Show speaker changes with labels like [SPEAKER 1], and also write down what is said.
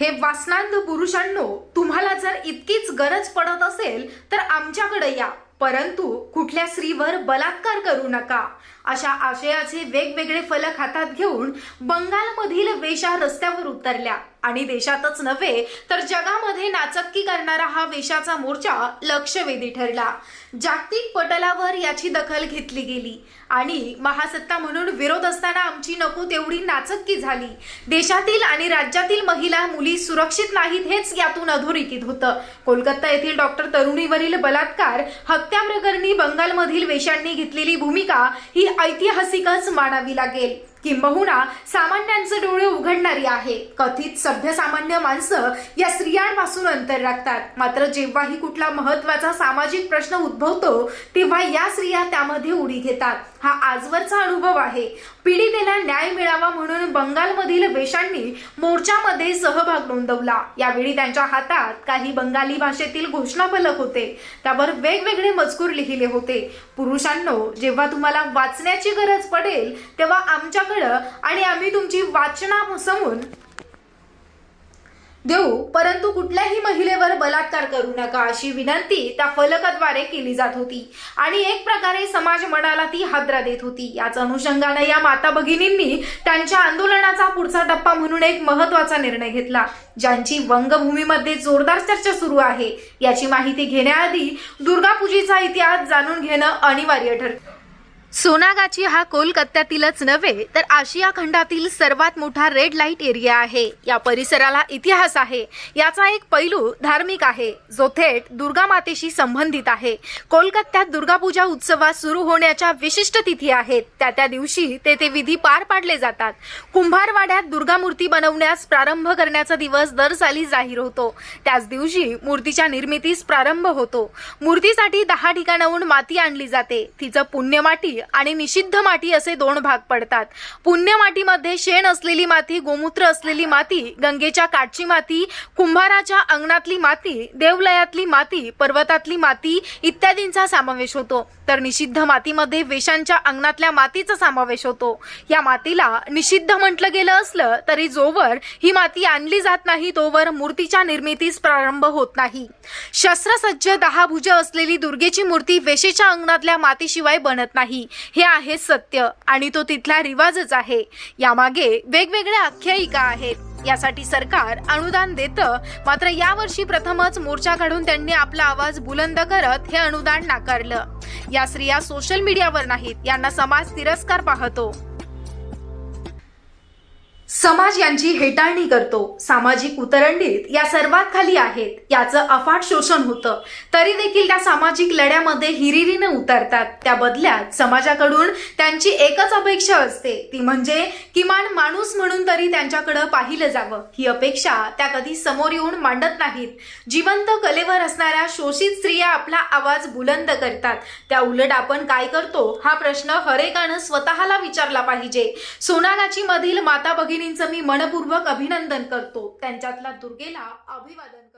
[SPEAKER 1] हे वासनांध पुरुषांनो तुम्हाला जर इतकीच गरज पडत असेल तर आमच्याकडे या. परंतु कुठल्या स्त्रीवर बलात्कार करू नका. अशा आशयाचे वेगवेगळे फलक हातात घेऊन बंगालमधील वेशा रस्त्यावर उतरल्या. आणि देशातच नव्हे तर जगामध्ये नाचक्की करणारा हा वेशाचा मोर्चा लक्षवेधी ठरला. जागतिक पटलावर याची दखल घेतली गेली. आणि महासत्ता म्हणून विरोध असताना आमची नको तेवढी नाचक्की झाली. देशातील आणि राज्यातील महिला मुली सुरक्षित नाहीत हेच यातून अधोरेखित होतं. कोलकाता येथील डॉक्टर तरुणीवरील बलात्कार हत्या प्रकरणी बंगालमधील वेशांनी घेतलेली भूमिका ही ऐतिहासिकच मानावी लागेल. किंबहुना सामान्यांचे डोळे उघडणारी आहे. कथित सभ्य सामान्य माणसं या स्त्रियांपासून अंतर राखतात. मात्र जेव्हाही कुठला महत्त्वाचा सामाजिक प्रश्न उद्भवतो तेव्हा या स्त्रिया त्यामध्ये उडी घेतात. हा आजवरचा अनुभव आहे. पीडितेला न्याय मिळावा म्हणून बंगालमधील वेशांनी मोर्चामध्ये सहभाग नोंदवला. यावेळी त्यांच्या हातात काही बंगाली भाषेतील घोषणाफलक होते. त्यावर वेगवेगळे मजकूर लिहिले होते. पुरुषांनो जेव्हा तुम्हाला वाचण्याची गरज पडेल तेव्हा आमच्याकडे आणि आम्ही तुमची वाचना समून देऊ. परंतु कुठल्याही महिलेवर बलात्कार करू नका अशी विनंती त्या फलकाद्वारे केली जात होती. आणि एक प्रकारे समाज मनाला ती हादरा देत होती. याच अनुषंगाने या माता भगिनींनी त्यांच्या आंदोलनाचा पुढचा टप्पा म्हणून एक महत्त्वाचा निर्णय घेतला ज्यांची वंगभूमीमध्ये जोरदार चर्चा सुरू आहे. याची माहिती घेण्याआधी दुर्गापूजेचा इतिहास जाणून घेणं अनिवार्य ठरतं. सोनागाची हा कोलकात्यातीलच नव्हे तर आशिया खंडातील सर्वात मोठा रेड लाइट एरिया आहे. या परिसराला इतिहास आहे. याचा एक पैलू धार्मिक आहे जो थेट दुर्गा मातेशी संबंधित आहे. कोलकात्यात दुर्गापूजा उत्सवात सुरू होण्याच्या विशिष्ट तिथी आहेत. त्या त्या दिवशी तेथे विधी पार पाडले जातात. कुंभारवाड्यात दुर्गा मूर्ती बनवण्यास प्रारंभ करण्याचा दिवस दर साली जाहीर होतो. त्याच दिवशी मूर्तीच्या निर्मितीस प्रारंभ होतो. मूर्तीसाठी दहा ठिकाणाहून माती आणली जाते. तिचं पुण्यमाटी आणि निषिद्ध माती असे दोन भाग पडतात. पुण्य मातीमध्ये शेण असलेली माती गोमूत्र असलेली माती गंगेच्या काठची माती कुंभाराच्या अंगणातली माती देवलयातली माती पर्वतातली माती इत्यादींचा समावेश होतो. तर निषिद्ध मातीमध्ये वेशांच्या अंगणातल्या मातीचा समावेश होतो. या मातीला निषिद्ध म्हटलं गेलं असलं तरी जोवर ही माती आणली जात नाही तोवर मूर्तीच्या निर्मितीस प्रारंभ होत नाही. शस्त्रसज्ज दहा भुज असलेली दुर्गेची मूर्ती वेशेच्या अंगणातल्या मातीशिवाय बनत नाही. हे आहे सत्य आणि तो तिथला रिवाजच आहे. यामागे वेगवेगळ्या आख्यायिका आहेत. यासाठी सरकार अनुदान देतं. मात्र यावर्षी प्रथमच मोर्चा काढून त्यांनी आपला आवाज बुलंद करत हे अनुदान नाकारलं. या स्त्रिया सोशल मीडियावर नाहीत. यांना समाज तिरस्कार पाहतो. समाज यांची हेटाळणी करतो. सामाजिक उतरंडीत या सर्वात खाली आहेत. याचं अफाट शोषण होतं. तरी देखील त्या सामाजिक लढ्यामध्ये हिरिरीनं उतरतात. त्या बदल्यात समाजाकडून त्यांची एकच अपेक्षा असते. ती म्हणजे किमान माणूस म्हणून तरी त्यांच्याकडे पाहिलं जावं. ही अपेक्षा त्या कधी समोर येऊन मांडत नाहीत. जिवंत कलेवर असणाऱ्या शोषित स्त्रिया आपला आवाज बुलंद करतात. त्या उलट आपण काय करतो? हा प्रश्न हरेकानं स्वतःला विचारला पाहिजे. सोनागाची मधील माता भगिनी मी मनपूर्वक अभिनंदन करतो. त्यांच्यातला दुर्गेला अभिवादन